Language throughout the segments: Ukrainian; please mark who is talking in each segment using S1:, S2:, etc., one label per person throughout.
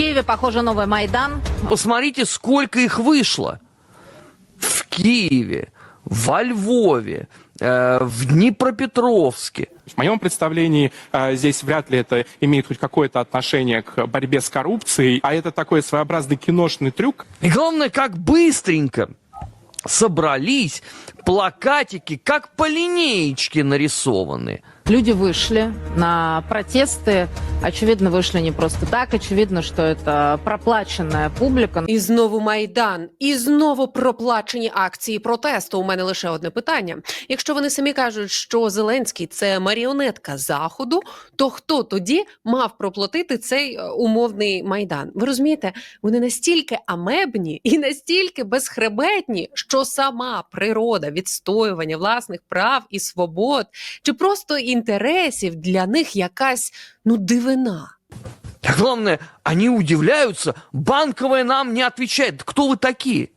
S1: Киеве, похоже, новый Майдан.
S2: Посмотрите, сколько их вышло. В Киеве, во Львове, э, в Днепропетровске.
S3: В моем представлении э, здесь вряд ли это имеет хоть какое-то отношение к борьбе с коррупцией, а это такой своеобразный киношный трюк,
S2: И главное, как быстренько собрались плакатики, как по линеечке нарисованы.
S1: Люди вышли на протесты. Очевидно, вышли не просто так. Очевидно, что это проплаченная публика.
S4: І знову майдан, і знову проплачені акції протесту. У мене лише одне питання. Якщо вони самі кажуть, що Зеленський це маріонетка заходу, то хто тоді мав проплатити цей е, умовний майдан? Ви розумієте, вони настільки амебні і настільки безхребетні, що сама природа відстоювання власних прав і свобод чи просто інтересів для них якась ну дивина.
S2: А главное, они удивляются, банковая нам не отвечает. Кто вы такие?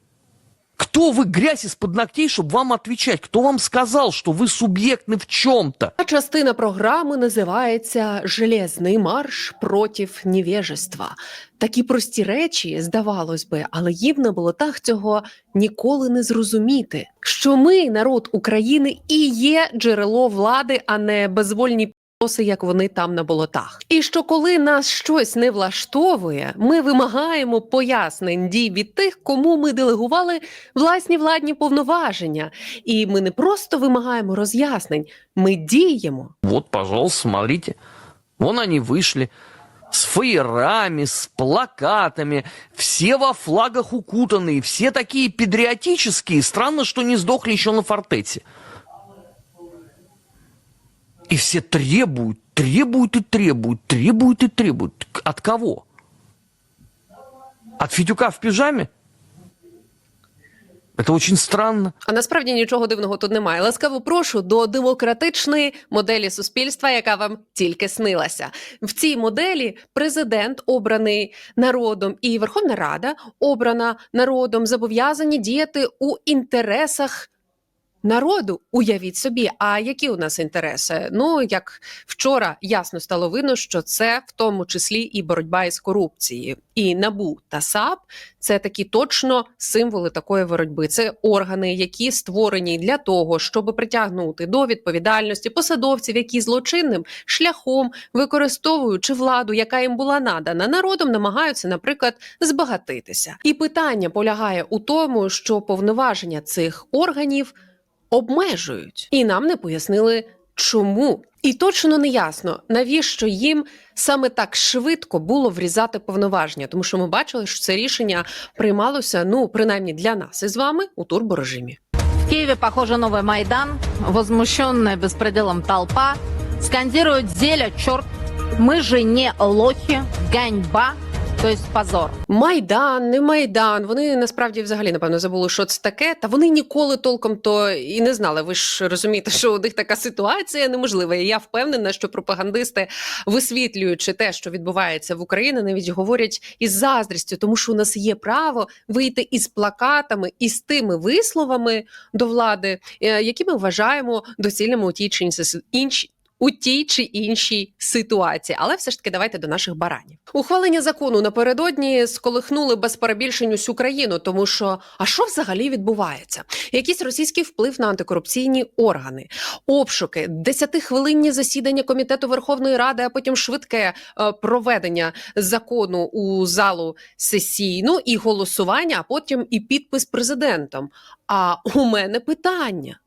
S2: Кто вы грязь из-под ногтей, чтобы вам отвечать? Кто вам сказал, что вы субъектны в чем-то?
S4: А частина програми називається Железний марш проти невежества. Такі прості речі, здавалось би, але їм на болотах цього ніколи не зрозуміти. Що ми, народ України, і є джерело влади, а не безвольні піси, як вони там на болотах. І що коли нас щось не влаштовує, ми вимагаємо пояснень дій від тих, кому ми делегували власні владні повноваження. І ми не просто вимагаємо роз'яснень, ми діємо.
S2: Вот, пожалуйста, смотрите. Вон они вышли с фаерами, с плакатами, все во флагах укутанные, все такие патриотические. Странно, что не сдохли еще на фортете. И все требуют, требуют и требуют, требуют и требуют. От кого? От Федюка в пижаме? Это очень странно.
S4: А насправді нічого дивного тут немає. Ласкаво прошу до демократичної моделі суспільства, яка вам тільки снилася. В цій моделі президент обраний народом і Верховна Рада обрана народом, зобов'язані діяти у інтересах. Народу, уявіть собі, а які у нас інтереси? Ну як вчора ясно стало видно, що це в тому числі і боротьба із корупцією. І набу та САП це такі точно символи такої боротьби. Це органи, які створені для того, щоб притягнути до відповідальності посадовців, які злочинним шляхом, використовуючи владу, яка їм була надана народом, намагаються, наприклад, збагатитися. І питання полягає у тому, що повноваження цих органів обмежують, і нам не пояснили, чому. І точно не ясно, навіщо їм саме так швидко було врізати повноваження, тому що ми бачили, що це рішення приймалося, ну принаймні для нас із вами у турборежимі.
S1: В Киеве, похоже, новый Майдан. Возмущенная беспределом толпа скандирует «Зеля, черт! Мы же не лохи! Ганьба!» То есть позор.
S4: Майдан, не майдан. Вони насправді взагалі напевно забули, що це таке. Та вони ніколи толком то і не знали. Ви ж розумієте, що у них така ситуація неможлива. І я впевнена, що пропагандисти, висвітлюючи те, що відбувається в Україні, навіть говорять із заздрістю, тому що у нас є право вийти із плакатами і з тими висловами до влади, е, які ми вважаємо доцільними у тій чи іншій у тій чи іншій ситуації. Але все ж таки давайте до наших баранів. Ухвалення закону напередодні сколихнули без перебільшень усю країну, тому що а що взагалі відбувається? Якийсь російський вплив на антикорупційні органи, обшуки, десятихвилинні засідання комітету Верховної Ради, а потім швидке е, проведення закону у залу сесійну і голосування, а потім і підпис президентом. А у мене питання.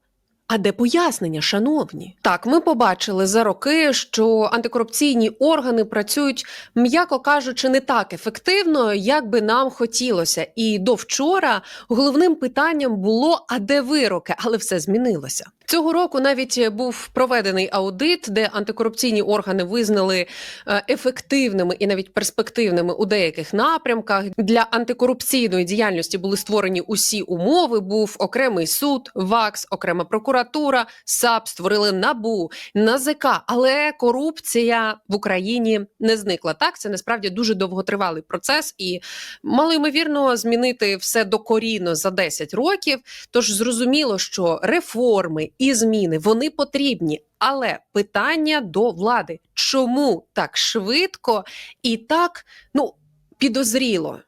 S4: А де пояснення, шановні? Так, ми побачили за роки, що антикорупційні органи працюють, м'яко кажучи, не так ефективно, як би нам хотілося. І до вчора головним питанням було: а де вироки? Але все змінилося. Цього року навіть був проведений аудит, де антикорупційні органи визнали е, ефективними і навіть перспективними у деяких напрямках. Для антикорупційної діяльності були створені усі умови. Був окремий суд, ВАКС, окрема прокуратура, САП створили набу, НАЗК. Але корупція в Україні не зникла. Так це насправді дуже довготривалий процес, і мало ймовірно змінити все докорінно за 10 років. Тож зрозуміло, що реформи і зміни. Вони потрібні. Але питання до влади: чому так швидко і так, ну підозріло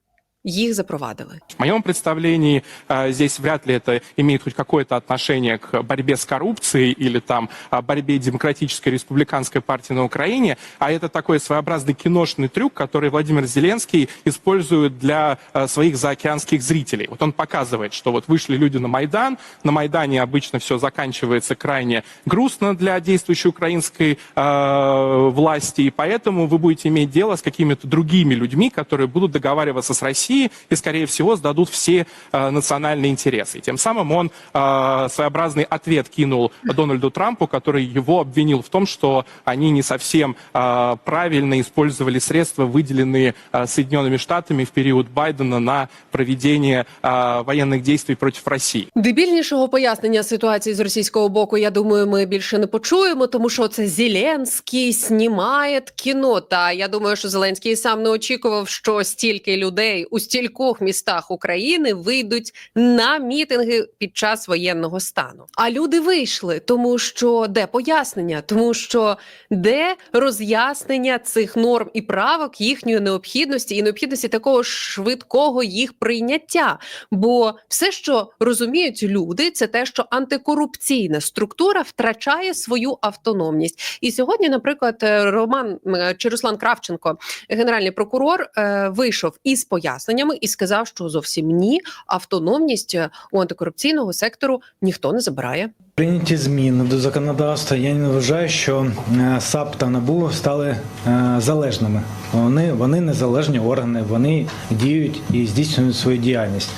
S4: їх запровадили.
S3: В моем представлении э, здесь вряд ли это имеет хоть какое-то отношение к борьбе с коррупцией или там э, борьбе демократической республиканской партии на Украине, а это такой своеобразный киношный трюк, который Владимир Зеленский использует для э, своих заокеанских зрителей. Вот он показывает, что вот вышли люди на Майдан, на Майдане обычно все заканчивается крайне грустно для действующей украинской э, власти, и поэтому вы будете иметь дело с какими-то другими людьми, которые будут договариваться с Россией и, скорее всего, сдадут все э, национальные интересы. И тем самым он э, своеобразный ответ кинул Дональду Трампу, который его обвинил в том, что они не совсем э, правильно использовали средства, выделенные э, Соединенными Штатами в период Байдена на проведение э, военных действий против России.
S4: Дебільнішого пояснення ситуації з російського боку, я думаю, ми більше не почуємо, тому що це Зеленський знімає кіно. Та я думаю, що Зеленський сам не очікував, що стільки людей у стількох містах України вийдуть на мітинги під час воєнного стану. А люди вийшли, тому що де пояснення, тому що де роз'яснення цих норм і правок їхньої необхідності і необхідності такого швидкого їх прийняття. Бо все, що розуміють люди, це те, що антикорупційна структура втрачає свою автономність. І сьогодні, наприклад, е, Роман е, чи Руслан Кравченко, генеральний прокурор, е, вийшов із поясненнями і сказав, що зовсім ні, автономність е, у антикорупційного сектору ніхто не забирає.
S5: Прийняті зміни до законодавства. Я не вважаю, що е, САП та НАБУ стали е, залежними. Вони, вони незалежні органи, вони діють і здійснюють свою діяльність.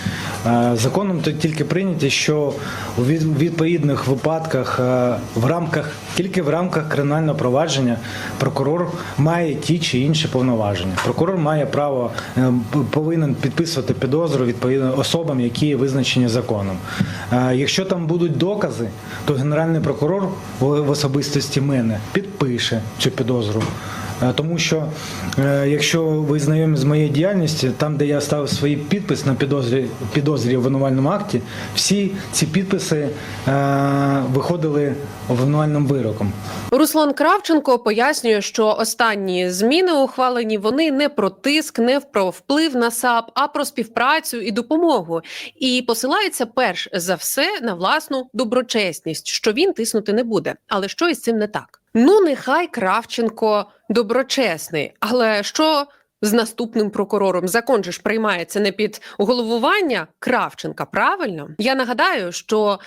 S5: Е, Законом то тільки прийняті, що у відповідних випадках в рамках тільки в рамках кримінального провадження прокурор має ті чи інші повноваження. Прокурор має право повинен підписувати підозру відповідно особам, які визначені законом. Якщо там будуть докази, то генеральний прокурор в особистості мене підпише цю підозру. Е, Тому що е, якщо ви знайомі з моєю діяльністю, там, де я ставив свій підпис на підозрі, підозрі в обвинувальному акті, всі ці підписи е, виходили обвинувальним вироком.
S4: Руслан Кравченко пояснює, що останні зміни ухвалені вони не про тиск, не про вплив на САП, а про співпрацю і допомогу. І посилається перш за все на власну доброчесність, що він тиснути не буде. Але що із цим не так? Ну, нехай Кравченко доброчесний, але що? З наступним прокурором закон же ж приймається не під головування Кравченка. Правильно я нагадаю, що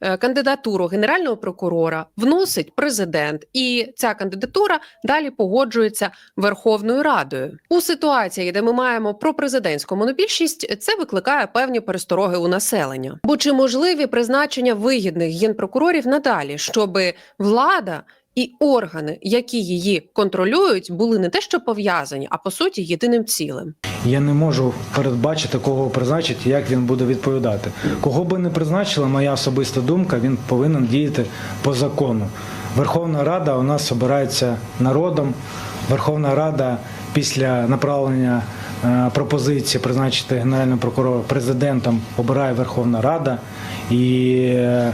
S4: е, кандидатуру генерального прокурора вносить президент, і ця кандидатура далі погоджується Верховною Радою. У ситуації, де ми маємо пропрезидентську монобільшість, це викликає певні перестороги у населення. Бо чи можливі призначення вигідних генпрокурорів надалі, щоби влада і органи, які її контролюють, були не те, що пов'язані, а по суті єдиним цілим.
S5: Я не можу передбачити, кого призначить, як він буде відповідати. Кого би не призначила, моя особиста думка, він повинен діяти по закону. Верховна Рада у нас обирається народом. Верховна Рада після направлення е, пропозиції призначити генерального прокурора президентом обирає Верховна Рада і е,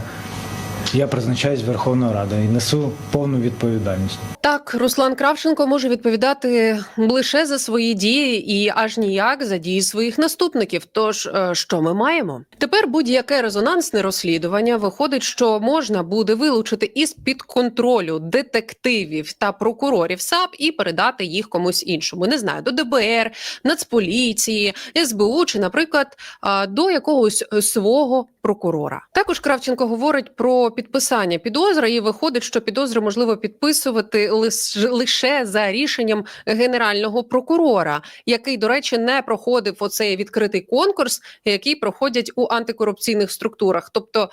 S5: я призначаюсь Верховною Радою і несу повну відповідальність.
S4: Так, Руслан Кравченко може відповідати лише за свої дії і аж ніяк за дії своїх наступників. Тож е, що ми маємо? Тепер будь-яке резонансне розслідування виходить, що можна буде вилучити із під контролю детективів та прокурорів САП і передати їх комусь іншому. Не знаю, до ДБР, Нацполіції, СБУ чи, наприклад, до якогось свого прокурора. Також Кравченко говорить про підписання підозри, і виходить, що підозри можливо підписувати лиш- лише за рішенням генерального прокурора, який, до речі, не проходив оцей відкритий конкурс, який проходять у антикорупційних структурах. Тобто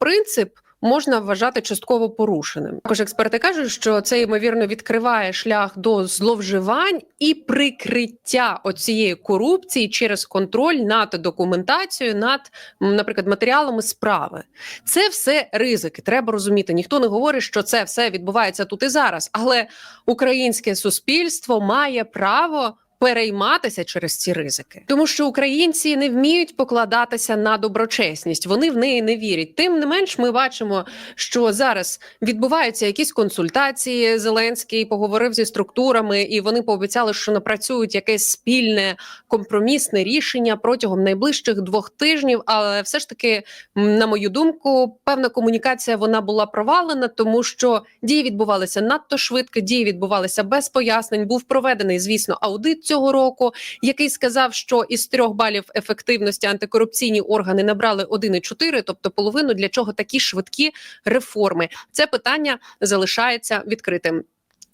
S4: принцип. Можна вважати частково порушеним. Також експерти кажуть, що це ймовірно відкриває шлях до зловживань і прикриття оцієї корупції через контроль над документацією, над, наприклад, матеріалами справи. Це все ризики. Треба розуміти. Ніхто не говорить, що це все відбувається тут і зараз. Але українське суспільство має право перейматися через ці ризики, тому що українці не вміють покладатися на доброчесність. Вони в неї не вірять. Тим не менш, ми бачимо, що зараз відбуваються якісь консультації. Зеленський поговорив зі структурами, і вони пообіцяли, що напрацюють якесь спільне компромісне рішення протягом найближчих двох тижнів. Але все ж таки, на мою думку, певна комунікація вона була провалена, тому що дії відбувалися надто швидко, дії відбувалися без пояснень. Був проведений, звісно, аудит цього року, який сказав, що із трьох балів ефективності антикорупційні органи набрали 1,4, тобто половину. Для чого такі швидкі реформи? Це питання залишається відкритим.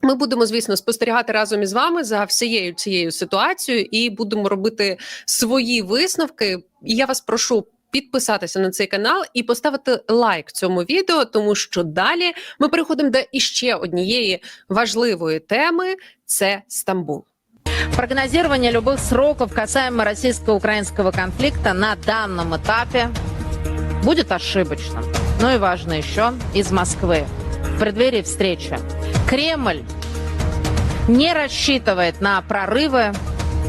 S4: Ми будемо, звісно, спостерігати разом із вами за всією цією ситуацією і будемо робити свої висновки. І я вас прошу. Підписатися на цей канал і поставити лайк цьому відео, тому що далі ми переходимо до іще однієї важливої теми: це Стамбул.
S1: Прогнозирование любых сроков касаемо российско-украинского конфликта на данном этапе будет ошибочным. Ну и важно еще из Москвы. В преддверии встречи. Кремль не рассчитывает на прорывы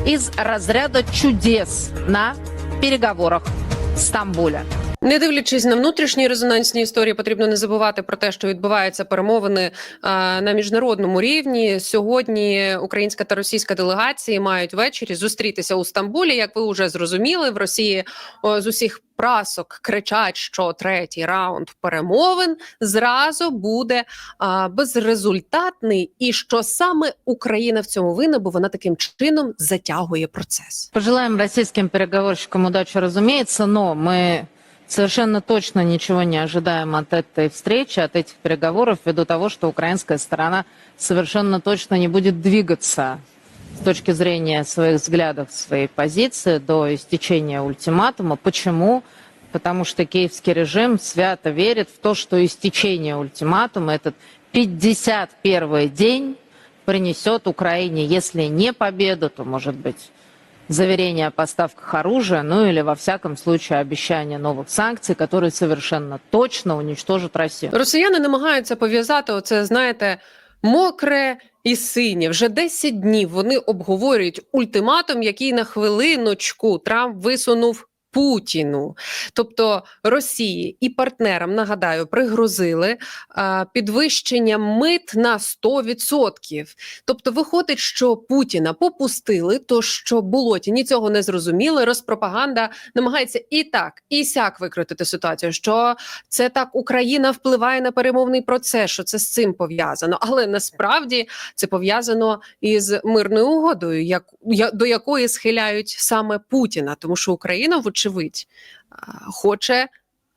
S1: из разряда чудес на переговорах в Стамбуле.
S4: Не дивлячись на внутрішні резонансні історії, потрібно не забувати про те, що відбуваються перемовини а, на міжнародному рівні. Сьогодні українська та російська делегації мають ввечері зустрітися у Стамбулі. Як ви вже зрозуміли, в Росії о, з усіх прасок кричать, що третій раунд перемовин зразу буде а, безрезультатний, і що саме Україна в цьому винна, бо вона таким чином затягує процес.
S1: Пожелаем российским переговорщикам удачи, разумеется, но мы совершенно точно ничего не ожидаем от этой встречи, от этих переговоров, ввиду того, что украинская сторона совершенно точно не будет двигаться с точки зрения своих взглядов, своей позиции до истечения ультиматума. Почему? Потому что киевский режим свято верит в то, что истечение ультиматума, этот 51 день, принесет Украине, если не победу, то, может быть, заверение о поставках оружия, ну или, во всяком случае, обещание новых санкций, которые совершенно точно уничтожат Россию.
S4: Росіяни намагаються пов'язати оце, знаєте, мокре і синє. Вже 10 днів вони обговорюють ультиматум, який на хвилиночку Трамп висунув. Путіну, тобто Росії і партнерам, нагадаю, пригрозили а, підвищення мит на 100%. Тобто, виходить, що Путіна попустили, то що болотіні цього не зрозуміли. Розпропаганда намагається і так, і сяк викрутити ситуацію, що це так Україна впливає на перемовний процес, що це з цим пов'язано. Але насправді це пов'язано із мирною угодою, як до якої схиляють саме Путіна, тому що Україна, вочевидь, хоче.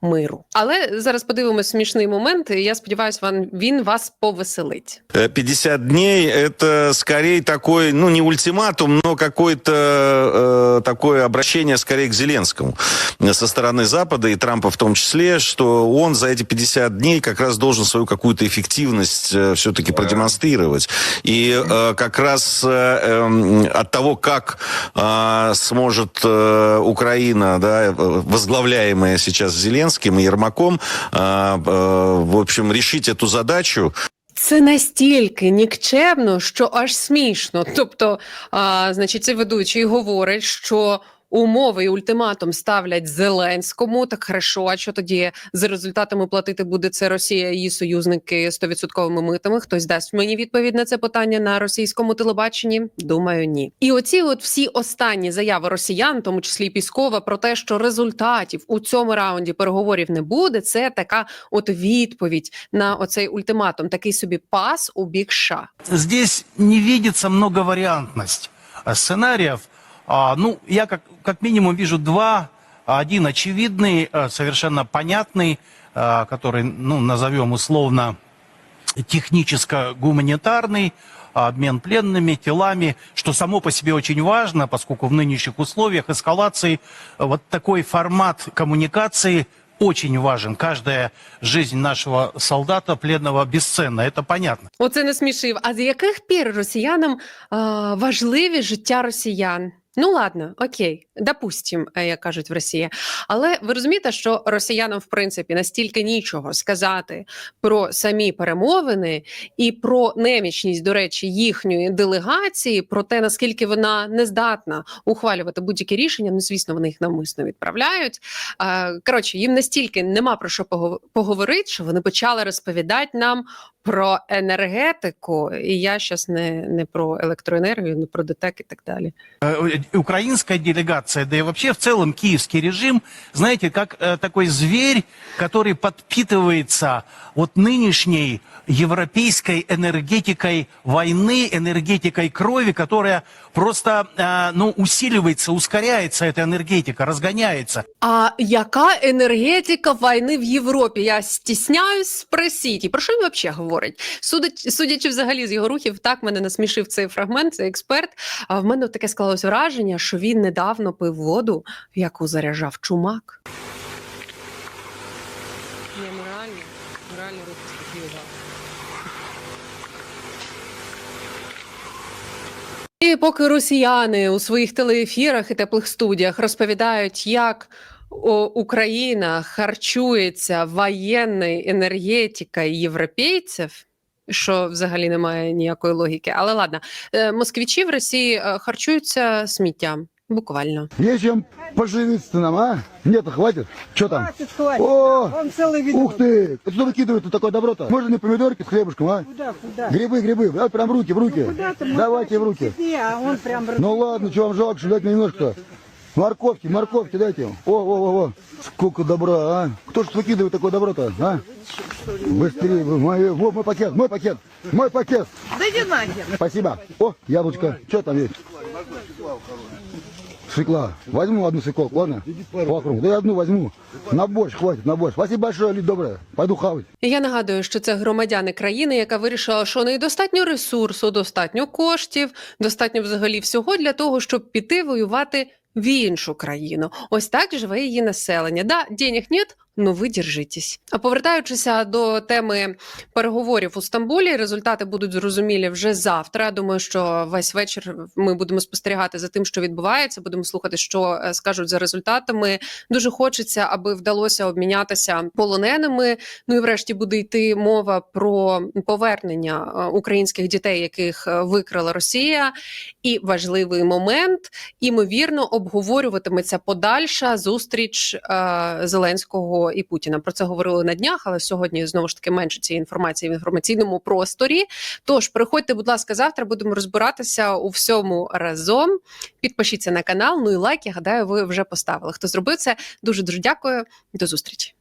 S4: Миру, але зараз подивимось смішний момент. і Я сподіваюся, вам він вас повеселить.
S6: Э, 50 дней – это скорее такой, ну, не ультиматум, но какое-то э, такое обращение скорее к Зеленскому э, со стороны Запада и Трампа в том числе, что он за эти 50 дней как раз должен свою какую-то эффективность э, все-таки продемонстрировать. И э, как раз э, эм, от того, как э, сможет э, Украина, да, э, возглавляемая сейчас Зеленским и Ермаком, э, э, в общем, решить эту задачу,
S4: Це настільки нікчемно, що аж смішно. Тобто, а, значить, цей ведучий говорить, що. Умови і ультиматум ставлять Зеленському. Так хорошо, а що тоді за результатами платити буде це Росія і її союзники 100% митами? Хтось дасть мені відповідь на це питання на російському телебаченні? Думаю, ні. І оці от всі останні заяви росіян, тому числі Піскова, про те, що результатів у цьому раунді переговорів не буде. Це така от відповідь на оцей ультиматум, такий собі пас у бік США.
S7: здесь не видится а, сценариев. А, Ну, я как, как минимум вижу два. Один очевидный, а, совершенно понятный, а, который, ну, назовем условно техническо-гуманитарный, а, обмен пленными, телами, что само по себе очень важно, поскольку в нынешних условиях эскалации а, вот такой формат коммуникации очень важен. Каждая жизнь нашего солдата пленного бесценна, это понятно.
S4: Оце не смішив. А з яких пір росіянам а, важливі життя росіян? Ну ладно, окей, допустим, е, як кажуть в Росії. Але ви розумієте, що росіянам, в принципі, настільки нічого сказати про самі перемовини і про немічність, до речі, їхньої делегації, про те, наскільки вона не здатна ухвалювати будь-які рішення. Ну, звісно, вони їх навмисно відправляють. Е, Коротше, їм настільки нема про що пого- поговорити, що вони почали розповідати нам про енергетику. І я зараз не, не про електроенергію, не про ДТЕК і так далі.
S7: Э, украинская делегация, да и вообще в целом киевский режим, знаете, как э, такой зверь, который подпитывается вот нынешней европейской энергетикой войны, энергетикой крови, которая просто э, ну, усиливается, ускоряется эта энергетика, разгоняется.
S4: А яка енергетика війни в Європі? Я стісняюсь спросити. І про що він взагалі говорить? Судить, судячи взагалі з його рухів, так мене насмішив цей фрагмент, цей експерт. А в мене таке склалось враження, що він недавно пив воду, яку заряджав чумак. Ні, ну реально, реально рух І поки росіяни у своїх телеефірах і теплих студіях розповідають, як о, Україна харчується воєнною енергетикою європейців. Що взагалі не має ніякої логіки. Але ладно, Е, москвичі в Росії е, харчуються сміттям. Буквально.
S8: Нечем поживиться нам, а? Нет, хватит. Что там?
S9: Хватит, хватит.
S8: О,
S9: Он целый ведро.
S8: ух ты! Это что выкидывают тут такое добро-то? Можно не помидорки с хлебушком, а?
S9: Куда, куда?
S8: Грибы, грибы, да, прям в руки, в руки.
S9: Куда ты? Мы
S8: Давайте в
S9: хотим
S8: руки.
S9: себе, а он прям...
S8: Ну ладно, что вам жалко, что дать мне немножко. Морковки, морковки дайте. О, о, о, о. Сколько добра, а? Кто ж выкидывает такое добро-то, а? Быстрее, вы, мой, во, мой пакет, мой пакет, мой пакет.
S9: Да иди нахер.
S8: Спасибо. О, яблочко. Что там есть? Свекла. Возьму одну свеклу, ладно? Вокруг. Да я одну возьму. На борщ хватит, на борщ. Спасибо большое, Лид, доброе. Пойду хавать.
S4: І Я нагадую, що це громадяни країни, яка вирішила, що у неї достатньо ресурсу, достатньо коштів, достатньо взагалі всього для того, щоб піти воювати в іншу країну. Ось так живе її населення. Да, денег нет, ну ви держитесь. А повертаючися до теми переговорів у Стамбулі, результати будуть зрозумілі вже завтра. Думаю, що весь вечір ми будемо спостерігати за тим, що відбувається. Будемо слухати, що е, скажуть за результатами. Дуже хочеться, аби вдалося обмінятися полоненими. Ну і врешті буде йти мова про повернення е, українських дітей, яких е, викрала Росія. І важливий момент, імовірно, обговорюватиметься подальша зустріч е, І Путіна. Про це говорили на днях, але сьогодні знову ж таки менше цієї інформації в інформаційному просторі. Тож приходьте, будь ласка, завтра будемо розбиратися у всьому разом. Підпишіться на канал. Ну і лайк, я гадаю, ви вже поставили. Хто зробив це? Дуже дуже дякую. До зустрічі.